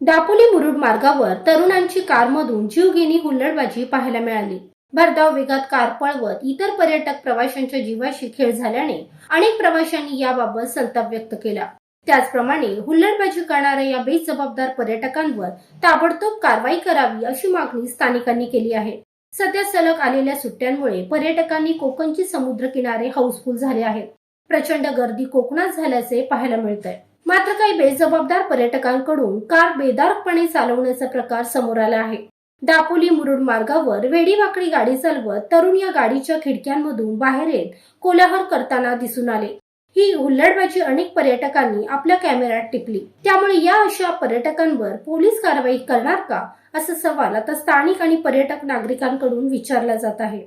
दापोली मुरुड मार्गावर तरुणांची कारमधून जीवघेणी हुल्लडबाजी पाहायला मिळाली. भरधाव वेगात कार पळवत इतर पर्यटक प्रवाशांच्या जीवाशी खेळ झाल्याने अनेक प्रवाशांनी याबाबत संताप व्यक्त केला. त्याचप्रमाणे हुल्लडबाजी करणाऱ्या या बेजबाबदार पर्यटकांवर ताबडतोब कारवाई करावी अशी मागणी स्थानिकांनी केली आहे. सध्या सलग आलेल्या सुट्ट्यांमुळे पर्यटकांनी कोकणची समुद्र किनारे हाऊसफुल झाले आहेत. प्रचंड गर्दी कोकणात झाल्याचे पाहायला मिळत आहे मात्र काही बेजबाबदार पर्यटकांकडून कार बेदारकपणे चालवण्याचा प्रकार समोर आला आहे. दापोली मुरुड मार्गावर वेडीवाकडी गाडी चालवत तरुण या गाडीच्या खिडक्यांमधून बाहेर येत कोलाहल करताना दिसून आले. ही हुल्लडबाजी अनेक पर्यटकांनी आपल्या कॅमेऱ्यात टिपली. त्यामुळे या अशा पर्यटकांवर पोलीस कारवाई करणार का? असा सवाल आता स्थानिक आणि पर्यटक नागरिकांकडून विचारला जात आहे.